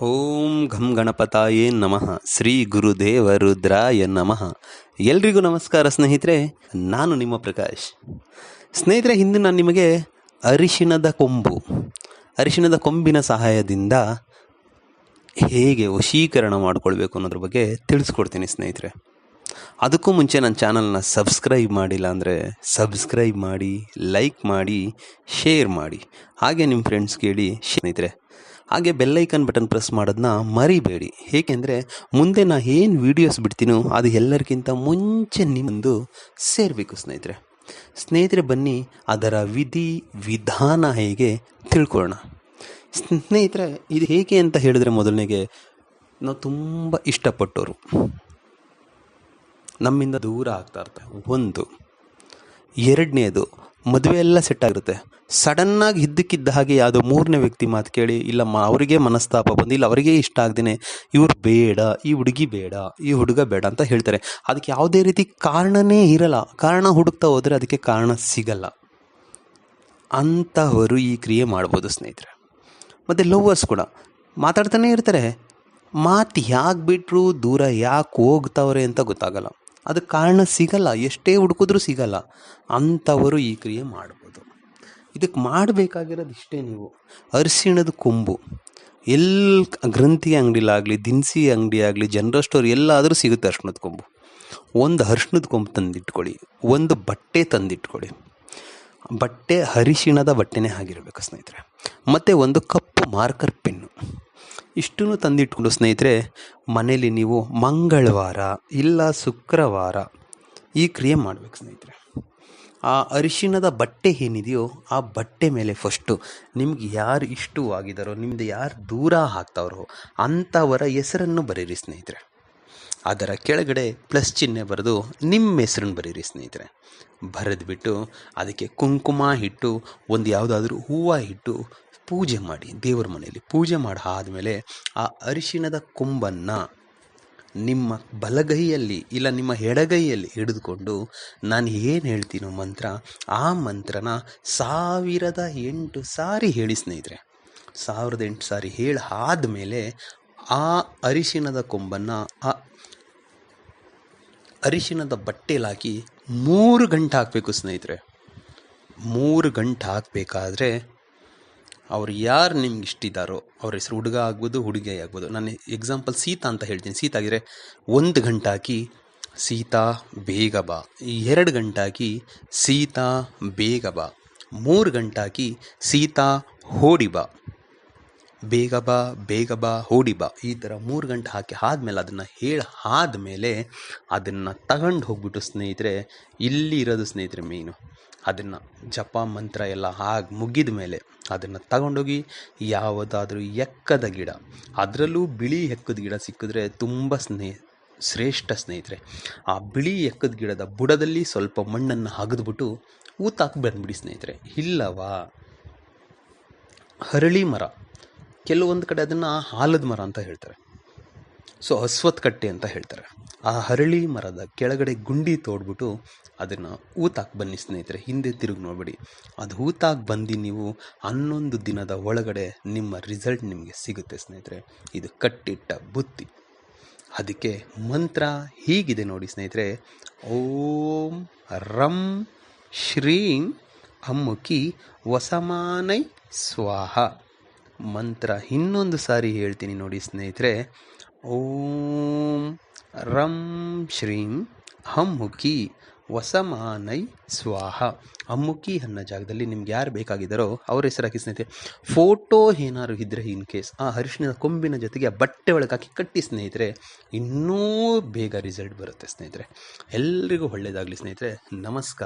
ಓಂ ಘಂ ಗಣಪತಾಯೇ ನಮಃ. ಶ್ರೀ ಗುರುದೇವ ರುದ್ರಾಯ ನಮಃ. ಎಲ್ರಿಗೂ ನಮಸ್ಕಾರ ಸ್ನೇಹಿತರೆ, ನಾನು ನಿಮ್ಮ ಪ್ರಕಾಶ್. ಸ್ನೇಹಿತರೆ ಹಿಂದೆ ನಾನು ನಿಮಗೆ ಅರಿಶಿಣದ ಕೊಂಬು, ಅರಿಶಿಣದ ಕೊಂಬಿನ ಸಹಾಯದಿಂದ ಹೇಗೆ ವಶೀಕರಣ ಮಾಡಿಕೊಳ್ಬೇಕು ಅನ್ನೋದ್ರ ಬಗ್ಗೆ ತಿಳಿಸ್ಕೊಡ್ತೀನಿ ಸ್ನೇಹಿತರೆ. ಅದಕ್ಕೂ ಮುಂಚೆ ನನ್ನ ಚಾನಲ್ನ ಸಬ್ಸ್ಕ್ರೈಬ್ ಮಾಡಿಲ್ಲ ಅಂದರೆ ಸಬ್ಸ್ಕ್ರೈಬ್ ಮಾಡಿ, ಲೈಕ್ ಮಾಡಿ, ಶೇರ್ ಮಾಡಿ. ಹಾಗೆ ನಿಮ್ಮ ಫ್ರೆಂಡ್ಸ್ ಕೇಳಿ, ಸ್ನೇಹಿತರೆ ಹಾಗೆ ಬೆಲ್ಲೈಕನ್ ಬಟನ್ ಪ್ರೆಸ್ ಮಾಡೋದನ್ನ ಮರಿಬೇಡಿ. ಏಕೆಂದರೆ ಮುಂದೆ ನಾ ಏನು ವೀಡಿಯೋಸ್ ಬಿಡ್ತೀನೋ ಅದು ಎಲ್ಲರಿಗಿಂತ ಮುಂಚೆ ನಿಮ್ಮದು ಸೇರಬೇಕು ಸ್ನೇಹಿತರೆ. ಸ್ನೇಹಿತರೆ ಬನ್ನಿ ಅದರ ವಿಧಿ, ವಿಧಾನ ಹೇಗೆ ತಿಳ್ಕೊಳ್ಳೋಣ. ಸ್ನೇಹಿತರೆ, ಇದು ಹೇಗೆ ಅಂತ ಹೇಳಿದ್ರೆ ಮೊದಲನೇಗೆ ನಾವು ತುಂಬ ಇಷ್ಟಪಟ್ಟವರು ನಮ್ಮಿಂದ ದೂರ ಆಗ್ತಾ ಇರ್ತಾರೆ ಒಂದು. ಎರಡನೇದು ಮದುವೆ ಎಲ್ಲ ಸೆಟ್ ಆಗಿರುತ್ತೆ. ಸಡನ್ನಾಗಿ ಇದ್ದಕ್ಕಿದ್ದ ಹಾಗೆ ಯಾವುದೋ ಮೂರನೇ ವ್ಯಕ್ತಿ ಮಾತು ಕೇಳಿ ಇಲ್ಲ ಮ ಅವರಿಗೆ ಮನಸ್ತಾಪ ಬಂದು, ಇಲ್ಲ, ಅವರಿಗೆ ಇಷ್ಟ ಆಗ್ದೇ ಇವ್ರು ಬೇಡ, ಈ ಹುಡುಗಿ ಬೇಡ, ಈ ಹುಡುಗ ಬೇಡ ಅಂತ ಹೇಳ್ತಾರೆ. ಅದಕ್ಕೆ ಯಾವುದೇ ರೀತಿ ಕಾರಣನೇ ಇರಲ್ಲ. ಕಾರಣ ಹುಡುಕ್ತಾ ಹೋದರೆ ಅದಕ್ಕೆ ಕಾರಣ ಸಿಗಲ್ಲ. ಅಂಥವರು ಈ ಕ್ರಿಯೆ ಮಾಡ್ಬೋದು ಸ್ನೇಹಿತರೆ. ಮತ್ತು ಲವ್ವರ್ಸ್ ಕೂಡ ಮಾತಾಡ್ತಾನೆ ಇರ್ತಾರೆ. ಮಾತು ಯಾಕೆ ಬಿಟ್ಟರು ದೂರ ಯಾಕೆ ಹೋಗ್ತಾವ್ರೆ ಅಂತ ಗೊತ್ತಾಗಲ್ಲ. ಅದಕ್ಕೆ ಕಾರಣ ಸಿಗಲ್ಲ. ಎಷ್ಟೇ ಹುಡುಕಿದ್ರೂ ಸಿಗಲ್ಲ. ಅಂಥವರು ಈ ಕ್ರಿಯೆ ಮಾಡ್ಬೋದು. ಇದಕ್ಕೆ ಮಾಡಬೇಕಾಗಿರೋದು ಇಷ್ಟೇ ನೀವು. ಅರಿಶಿಣದ ಕೊಂಬು. ಎಲ್ಲಿ ಗ್ರಂಥಿ ಅಂಗಡಿಲಾಗಲಿ, ದಿನಸಿ ಅಂಗಡಿ ಆಗಲಿ ಜನರಲ್ ಸ್ಟೋರ್ ಎಲ್ಲಾದರೂ ಸಿಗುತ್ತೆ ಅರ್ಶಿಣದ ಕೊಂಬು. ಒಂದು ಅರ್ಶಿಣದ ಕೊಂಬು ತಂದಿಟ್ಕೊಳ್ಳಿ. ಒಂದು ಬಟ್ಟೆ ತಂದಿಟ್ಕೊಳ್ಳಿ. ಬಟ್ಟೆ ಅರಿಶಿಣದ ಬಟ್ಟೆನೇ ಆಗಿರಬೇಕು ಸ್ನೇಹಿತರೆ. ಮತ್ತು ಒಂದು ಕಪ್ಪು ಮಾರ್ಕರ್ ಪೆನ್ನು. ಇಷ್ಟನ್ನು ತಂದಿಟ್ಕೊಂಡು ಸ್ನೇಹಿತರೆ ಮನೇಲಿ ನೀವು ಮಂಗಳವಾರ ಇಲ್ಲ ಶುಕ್ರವಾರ ಈ ಕ್ರಿಯೆ ಮಾಡಬೇಕು ಸ್ನೇಹಿತರೆ. ಆ ಅರಿಶಿಣದ ಬಟ್ಟೆ ಏನಿದೆಯೋ ಆ ಬಟ್ಟೆ ಮೇಲೆ ಫಸ್ಟು ನಿಮ್ಗೆ ಯಾರು ಇಷ್ಟವಾಗಿದ್ದಾರೋ, ನಿಮ್ದು ಯಾರು ದೂರ ಹಾಕ್ತಾವ್ರೋ ಅಂಥವರ ಹೆಸರನ್ನು ಬರೀರಿ ಸ್ನೇಹಿತರೆ. ಅದರ ಕೆಳಗಡೆ ಪ್ಲಸ್ ಚಿಹ್ನೆ ಬರೆದು ನಿಮ್ಮ ಹೆಸರನ್ನು ಬರೀರಿ ಸ್ನೇಹಿತರೆ. ಬರೆದ್ಬಿಟ್ಟು ಅದಕ್ಕೆ ಕುಂಕುಮ ಇಟ್ಟು ಒಂದು ಯಾವುದಾದ್ರೂ ಹೂವು ಇಟ್ಟು ಪೂಜೆ ಮಾಡಿ, ದೇವರ ಮನೆಯಲ್ಲಿ ಪೂಜೆ ಮಾಡಿ ಆದಮೇಲೆ ಆ ಅರಿಶಿಣದ ಕೊಂಬನ್ನು ನಿಮ್ಮ ಬಲಗೈಯಲ್ಲಿ ಇಲ್ಲ ನಿಮ್ಮ ಎಡಗೈಯಲ್ಲಿ ಹಿಡಿದುಕೊಂಡು ನಾನು ಏನು ಹೇಳ್ತೀನೋ ಮಂತ್ರ, ಆ ಮಂತ್ರನ ಸಾವಿರದ ಎಂಟು ಸಾರಿ ಹೇಳಿ ಸ್ನೇಹಿತರೆ. ಸಾವಿರದ ಎಂಟು ಸಾರಿ ಹೇಳಿ ಆದಮೇಲೆ ಆ ಅರಿಶಿಣದ ಕೊಂಬನ್ನು, ಆ ಅರಿಶಿಣದ ಬಟ್ಟೆಲಾಕಿ ಮೂರು ಗಂಟೆ ಹಾಕಬೇಕು ಸ್ನೇಹಿತರೆ. ಮೂರು ಗಂಟೆ ಹಾಕಬೇಕಾದ್ರೆ ಅವ್ರು ಯಾರು ನಿಮ್ಗೆ ಇಷ್ಟಿದ್ದಾರೋ ಅವ್ರ ಹೆಸರು ಹುಡುಗ ಆಗ್ಬೋದು ಹುಡುಗಿ ಆಗ್ಬೋದು. ನಾನು ಎಕ್ಸಾಂಪಲ್ ಸೀತಾ ಅಂತ ಹೇಳ್ತೀನಿ. ಸೀತಾ ಆಗಿದ್ರೆ ಒಂದು ಗಂಟಾಕಿ ಸೀತಾ, ಬೇಗ ಬಾ. ಎರಡು ಗಂಟಾಕಿ ಸೀತಾ, ಬೇಗ ಬಾ. ಮೂರು ಗಂಟಾಕಿ ಸೀತಾ, ಹೋಡಿ ಬಾ. ಬೇಗ ಬಾ ಬೇಗ ಬಾ, ಹೋಡಿ ಬಾ. ಈ ಥರ ಮೂರು ಗಂಟೆ ಹಾಕಿ ಆದಮೇಲೆ ಅದನ್ನು ಹೇಳಿ ಆದಮೇಲೆ ಅದನ್ನು ತಗೊಂಡು ಹೋಗ್ಬಿಟ್ಟು ಸ್ನೇಹಿತರೆ ಇಲ್ಲಿ ಇರೋದು ಸ್ನೇಹಿತರೆ ಮೇಯ್ನು ಅದನ್ನು ಜಪ ಮಂತ್ರ ಎಲ್ಲ ಆಗಿ ಮುಗಿದ ಮೇಲೆ ಅದನ್ನು ತಗೊಂಡೋಗಿ ಯಾವುದಾದ್ರೂ ಎಕ್ಕದ ಗಿಡ, ಅದರಲ್ಲೂ ಬಿಳಿ ಎಕ್ಕದ ಗಿಡ ಸಿಕ್ಕಿದ್ರೆ ತುಂಬ ಸ್ನೇಹ, ಶ್ರೇಷ್ಠ ಸ್ನೇಹಿತರೆ. ಆ ಬಿಳಿ ಎಕ್ಕದ ಗಿಡದ ಬುಡದಲ್ಲಿ ಸ್ವಲ್ಪ ಮಣ್ಣನ್ನು ಹಗದ್ಬಿಟ್ಟು ಊತಾಕಿ ಬಂದ್ಬಿಡಿ ಸ್ನೇಹಿತರೆ. ಇಲ್ಲವಾ? ಹರಳಿ ಮರ. ಕೆಲವೊಂದು ಕಡೆ ಅದನ್ನು ಆಲದ ಮರ ಅಂತ ಹೇಳ್ತಾರೆ. ಸೊ ಅಶ್ವತ್ ಕಟ್ಟೆ ಅಂತ ಹೇಳ್ತಾರೆ. ಆ ಹರಳಿ ಮರದ ಕೆಳಗಡೆ ಗುಂಡಿ ತೋಡ್ಬಿಟ್ಟು ಅದನ್ನು ಊತಾಕ್ ಬನ್ನಿ ಸ್ನೇಹಿತರೆ, ಹಿಂದೆ ತಿರುಗಿ ನೋಡಬೇಡಿ. ಅದು ಊತಾಕ್ ಬಂದು ನೀವು ಹನ್ನೊಂದು ದಿನದ ಒಳಗಡೆ ನಿಮ್ಮ ರಿಸಲ್ಟ್ ನಿಮಗೆ ಸಿಗುತ್ತೆ ಸ್ನೇಹಿತರೆ. ಇದು ಕಟ್ಟಿಟ್ಟ ಬುತ್ತಿ. ಅದಕ್ಕೆ ಮಂತ್ರ ಹೀಗಿದೆ ನೋಡಿ ಸ್ನೇಹಿತರೆ. ಓಂ ರಂ ಶ್ರೀಂ ಅಮ್ಮುಕಿ ವಸಮಾನೈ ಸ್ವಾಹ. ಮಂತ್ರ ಇನ್ನೊಂದು ಸಾರಿ ಹೇಳ್ತೀನಿ ನೋಡಿ ಸ್ನೇಹಿತರೆ. ಓಂ ರಂ ಶ್ರೀಂ ಹಮ್ಮುಖಿ ವಸಮಾನೈ ಸ್ವಾಹ. ಅಮ್ಮುಖಿ ಅನ್ನೋ ಜಾಗದಲ್ಲಿ ನಿಮ್ಗೆ ಯಾರು ಬೇಕಾಗಿದ್ದಾರೋ ಅವ್ರ ಹೆಸರು ಹಾಕಿ ಸ್ನೇಹಿತರೆ. ಫೋಟೋ ಏನಾದ್ರು ಇದ್ದರೆ ಇನ್ ಕೇಸ್ ಆ ಅರಿಶಿಣದ ಕೊಂಬಿನ ಜೊತೆಗೆ ಆ ಬಟ್ಟೆ ಒಳಗೆ ಹಾಕಿ ಕಟ್ಟಿ ಸ್ನೇಹಿತರೆ, ಇನ್ನೂ ಬೇಗ ರಿಸಲ್ಟ್ ಬರುತ್ತೆ ಸ್ನೇಹಿತರೆ. ಎಲ್ರಿಗೂ ಒಳ್ಳೆಯದಾಗಲಿ ಸ್ನೇಹಿತರೆ. ನಮಸ್ಕಾರ.